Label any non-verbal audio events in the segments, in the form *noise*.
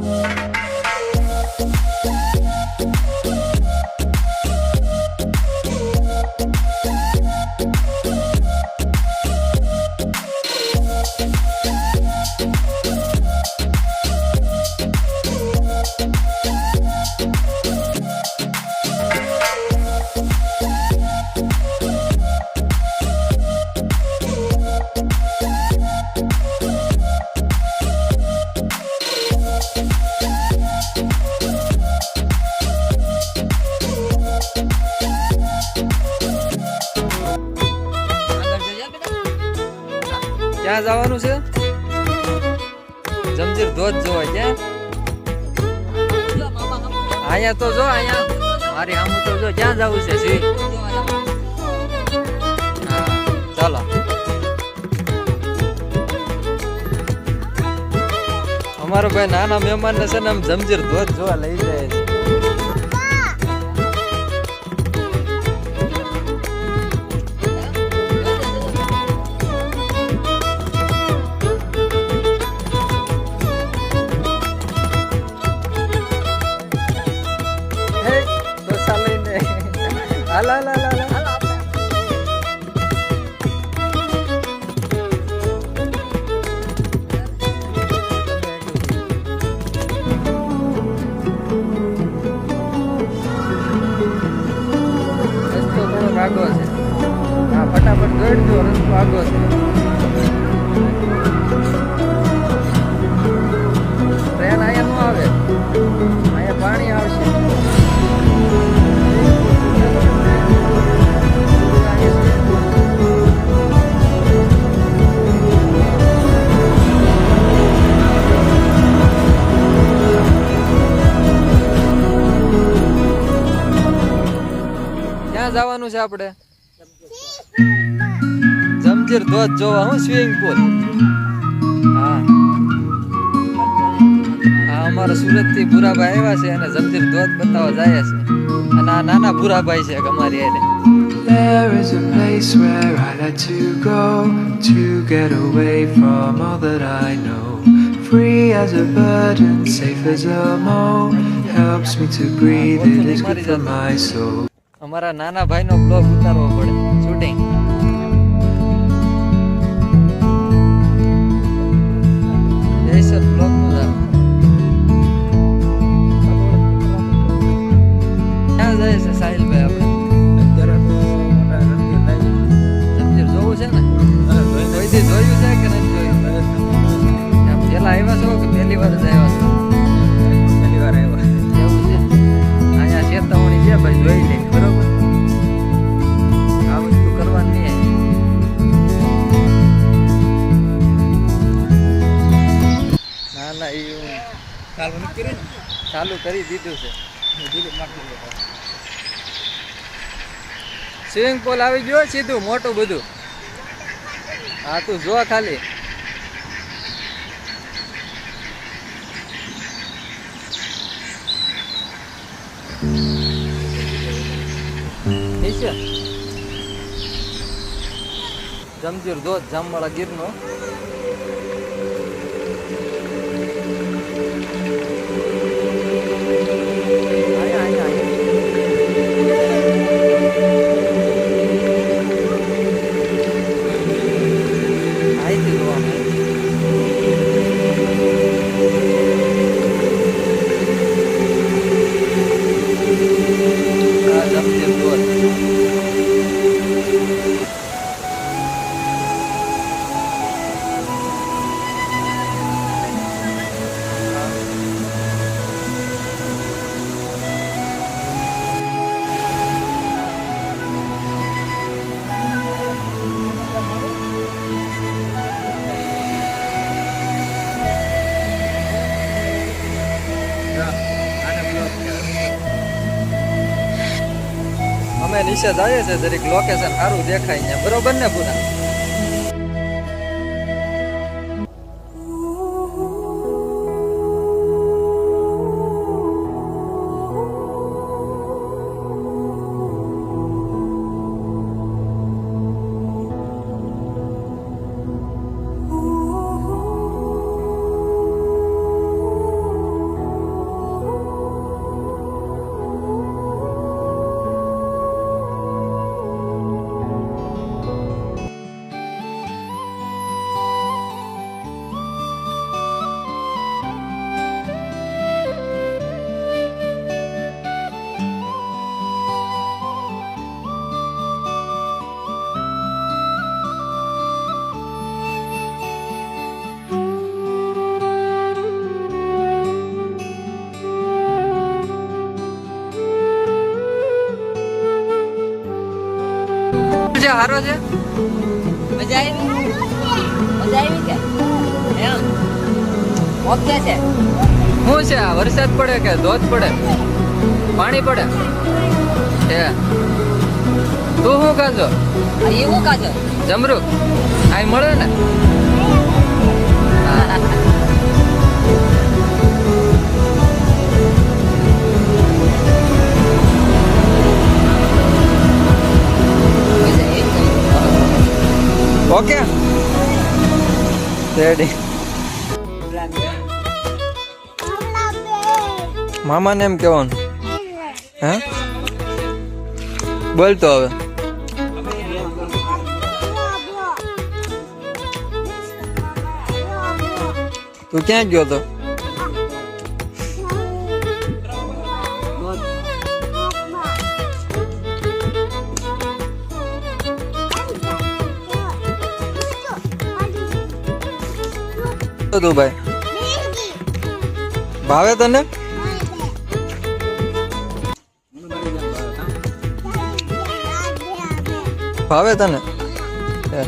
Música ક્યાં જવાનું છે? જમજીર ધોધ જોવા ક્યાં અહીંયા તો જો, અહીંયા. મારી આમ તો જો, ક્યાં જવું છે સી ચાલો. અમારો ભાઈ નાના મહેમાન ને છે ને આમ જમજીર ધોધ જોવા લઈ જાય છે. ટ્રેન અહીંયા નો આવે. અહીંયા પાણી આવશે. જવાનું છે આપણે? જમજીર ધોધ જોવા હું સ્વિમિંગ પુલ હા હા અમારા સુરતથી ભૂરાભાઈ આવ્યા છે અને જમજીર ધોધ બતાવવા જાય છે અને આ નાના ભૂરાભાઈ છે અમારી એને There is a place where I like to go to get away from all that I know. Free as a bird and safe as a mole. Helps me to breathe, it is good for my soul. અમારા નાના ભાઈનો blog ઉતારવો પડે જયસર blog ચાલુ કરી દીધું છે. Swimming pool આવી ગયો, સીધું, મોટું બધું. હા, તું જો ખાલી. જમજીર ધોધ જામવાળા ગીરનો. અમે નીચે જઈએ છે જરીક લોકેશન સારું દેખાય બરોબર ને પૂરા છે હારો છે? મજા આવી? મજા આવી કે? એમ? ઓકે છે? શું છે વરસાદ પડે કે ધોધ પડે? પાણી પડે? છે. તું શું કાજો એવું કાજો જમરૂક. આ મળે ને? *laughs* ઓકે. રેડી મામાને એમ કહેવાનું. હે? બોલ તો હવે. તું ક્યાં ગયો તો? તો તું ભાઈ? ભાવે તને? ભાવે તને? હે.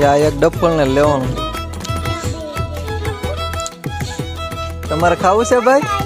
એ આ એક ડફલ ને લેવાનું. તમારે ખાવું છે ભાઈ?